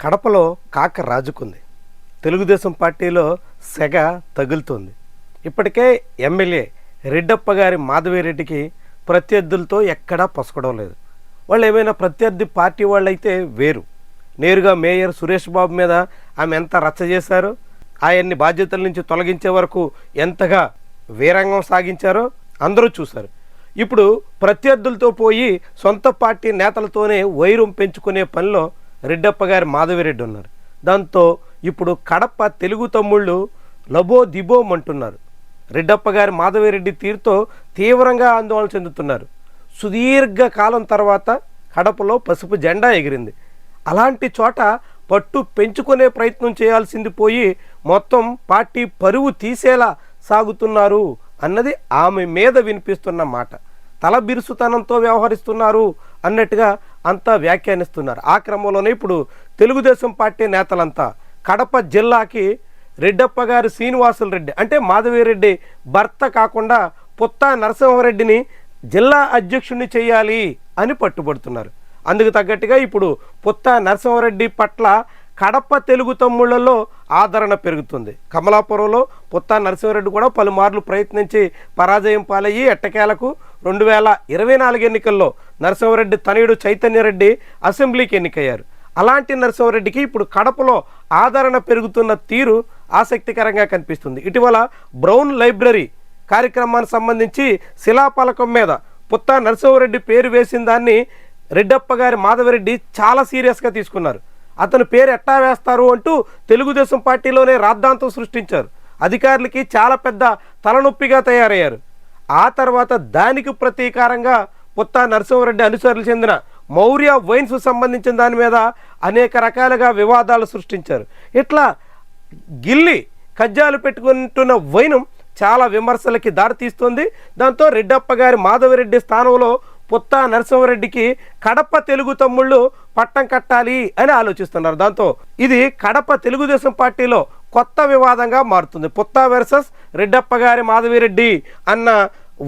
కడపలో కాక రాజుకుంది. తెలుగుదేశం పార్టీలో సెగ తగులుతుంది. ఇప్పటికే ఎమ్మెల్యే రెడ్డప్ప గారి మాధవిరెడ్డికి ప్రత్యర్థులతో ఎక్కడా పొసకడం లేదు. వాళ్ళు ఏమైనా ప్రత్యర్థి పార్టీ వాళ్ళైతే వేరు. నేరుగా మేయర్ సురేష్ బాబు మీద ఆమె ఎంత రచ్చ చేశారో? ఆయన్ని బాధ్యతల నుంచి తొలగించే వరకు ఎంతగా వీరంగం సాగించారో అందరూ చూశారు. ఇప్పుడు ప్రత్యర్థులతో పోయి సొంత పార్టీ నేతలతోనే వైరం పెంచుకునే పనిలో రెడ్డప్ప గారి మాధవిరెడ్డి ఉన్నారు. దాంతో ఇప్పుడు కడప తెలుగు తమ్ముళ్ళు లబో దిబోమ్ అంటున్నారు. రెడ్డప్ప గారి మాధవిరెడ్డి తీరుతో తీవ్రంగా ఆందోళన చెందుతున్నారు. సుదీర్ఘ కాలం తర్వాత కడపలో పసుపు జెండా ఎగిరింది. అలాంటి చోట పట్టు పెంచుకునే ప్రయత్నం చేయాల్సింది పోయి మొత్తం పార్టీ పరువు తీసేలా సాగుతున్నారు అన్నది ఆమె మీద వినిపిస్తున్న మాట. తల బిరుసుతనంతో వ్యవహరిస్తున్నారు అన్నట్టుగా అంతా వ్యాఖ్యానిస్తున్నారు. ఆ క్రమంలోనే ఇప్పుడు తెలుగుదేశం పార్టీ నేతలంతా కడప జిల్లాకి రెడ్డప్ప గారు శ్రీనివాసులు రెడ్డి అంటే మాధవిరెడ్డి భర్త కాకుండా పుత్తా నరసింహారెడ్డిని జిల్లా అధ్యక్షుడిని చేయాలి అని పట్టుబడుతున్నారు. అందుకు తగ్గట్టుగా ఇప్పుడు పుత్తా నరసింహారెడ్డి పట్ల కడప తెలుగు తమ్ముళ్ళలో ఆదరణ పెరుగుతుంది. కమలాపురంలో పుత్తా నరసింహారెడ్డి కూడా పలుమార్లు ప్రయత్నించి పరాజయం పాలయ్యి ఎట్టకేలకు రెండు వేల ఇరవై నాలుగు ఎన్నికల్లో నరసింహారెడ్డి తనయుడు చైతన్యరెడ్డి అసెంబ్లీకి ఎన్నికయ్యారు. అలాంటి నరసింహారెడ్డికి ఇప్పుడు కడపలో ఆదరణ పెరుగుతున్న తీరు ఆసక్తికరంగా కనిపిస్తుంది. ఇటీవల బ్రౌన్ లైబ్రరీ కార్యక్రమానికి సంబంధించి శిలాపలకం మీద పుత్తా నరసింహారెడ్డి పేరు వేసిన దాన్ని రెడ్డప్ప గారి మాధవరెడ్డి చాలా సీరియస్గా తీసుకున్నారు. అతను పేరు ఎట్టా వేస్తారు అంటూ తెలుగుదేశం పార్టీలోనే రాద్ధాంతం సృష్టించారు. అధికారులకి చాలా పెద్ద తలనొప్పిగా తయారయ్యారు. ఆ తర్వాత దానికి ప్రతీకారంగా పుత్తా నరసింహారెడ్డి అనుచరులు చెందిన మౌర్య వైన్స్ సంబంధించిన దాని మీద అనేక రకాలుగా వివాదాలు సృష్టించారు. ఇట్లా గిల్లి కజ్జాలు పెట్టుకుంటున్న వైనం చాలా విమర్శలకి దారితీస్తుంది దాంతో రెడ్డప్ప గారి మాధవరెడ్డి స్థానంలో పుత్తా నరసింహారెడ్డికి కడప తెలుగు తమ్ముళ్ళు పట్టం కట్టాలి అని ఆలోచిస్తున్నారు. దాంతో ఇది కడప తెలుగుదేశం పార్టీలో కొత్త వివాదంగా మారుతుంది. పుత్తా వర్సెస్ రెడ్డప్ప గారి మాధవిరెడ్డి అన్న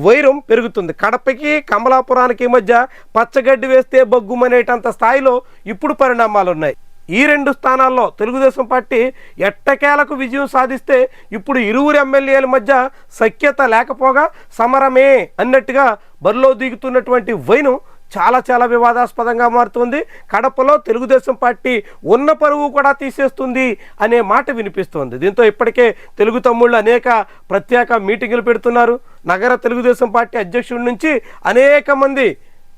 వైరం పెరుగుతుంది. కడపకి కమలాపురానికి మధ్య పచ్చగడ్డి వేస్తే బొగ్గుమనేటంత స్థాయిలో ఇప్పుడు పరిణామాలు ఉన్నాయి ఈ రెండు స్థానాల్లో తెలుగుదేశం పార్టీ ఎట్టకేలకు విజయం సాధిస్తే ఇప్పుడు ఇరువురు ఎమ్మెల్యేల మధ్య సఖ్యత లేకపోగా సమరమే అన్నట్టుగా బరిలో దిగుతున్నటువంటి వైను చాలా చాలా వివాదాస్పదంగా మారుతుంది. కడపలో తెలుగుదేశం పార్టీ ఉన్న పరువు కూడా తీసేస్తుంది అనే మాట వినిపిస్తోంది. దీంతో ఇప్పటికే తెలుగు తమ్ముళ్ళు అనేక ప్రత్యేక మీటింగులు పెడుతున్నారు. నగర తెలుగుదేశం పార్టీ అధ్యక్షుడి నుంచి అనేక మంది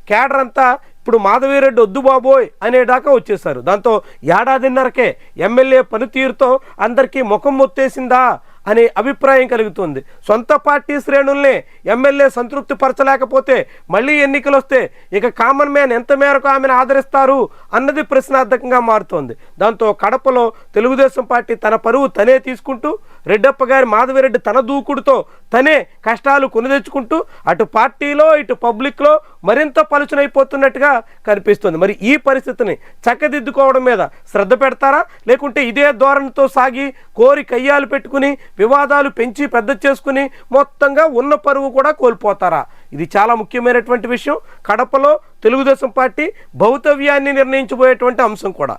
కేడర్ అంతా ఇప్పుడు మాధవిరెడ్డి వద్దు బాబోయ్ అనే దాకా వచ్చేసారు దాంతో ఏడాదిన్నరకే ఎమ్మెల్యే పనితీరుతో అందరికీ ముఖం మొత్తేసిందా? అనే అభిప్రాయం కలుగుతుంది. సొంత పార్టీ శ్రేణుల్ని ఎమ్మెల్యే సంతృప్తి పరచలేకపోతే మళ్ళీ ఎన్నికలు వస్తే ఇక కామన్ మ్యాన్ ఎంత మేరకు ఆమెను ఆదరిస్తారు అన్నది ప్రశ్నార్థకంగా మారుతోంది. దాంతో కడపలో తెలుగుదేశం పార్టీ తన పరువు తనే తీసుకుంటూ రెడ్డప్ప గారి మాధవిరెడ్డి తన దూకుడుతో తనే కష్టాలు కొనదెచ్చుకుంటూ అటు పార్టీలో ఇటు పబ్లిక్లో మరింత పలుచునైపోతున్నట్టుగా కనిపిస్తుంది. మరి ఈ పరిస్థితిని చక్కదిద్దుకోవడం మీద శ్రద్ధ పెడతారా? లేకుంటే ఇదే ధోరణితో సాగి కోరి కయ్యాలు పెట్టుకుని వివాదాలు పెంచి పెద్ద చేసుకుని మొత్తంగా ఉన్న పరువు కూడా కోల్పోతారా? ఇది చాలా ముఖ్యమైనటువంటి విషయం. కడపలో తెలుగుదేశం పార్టీ భౌతవ్యాన్ని నిర్ణయించబోయేటువంటి అంశం కూడా.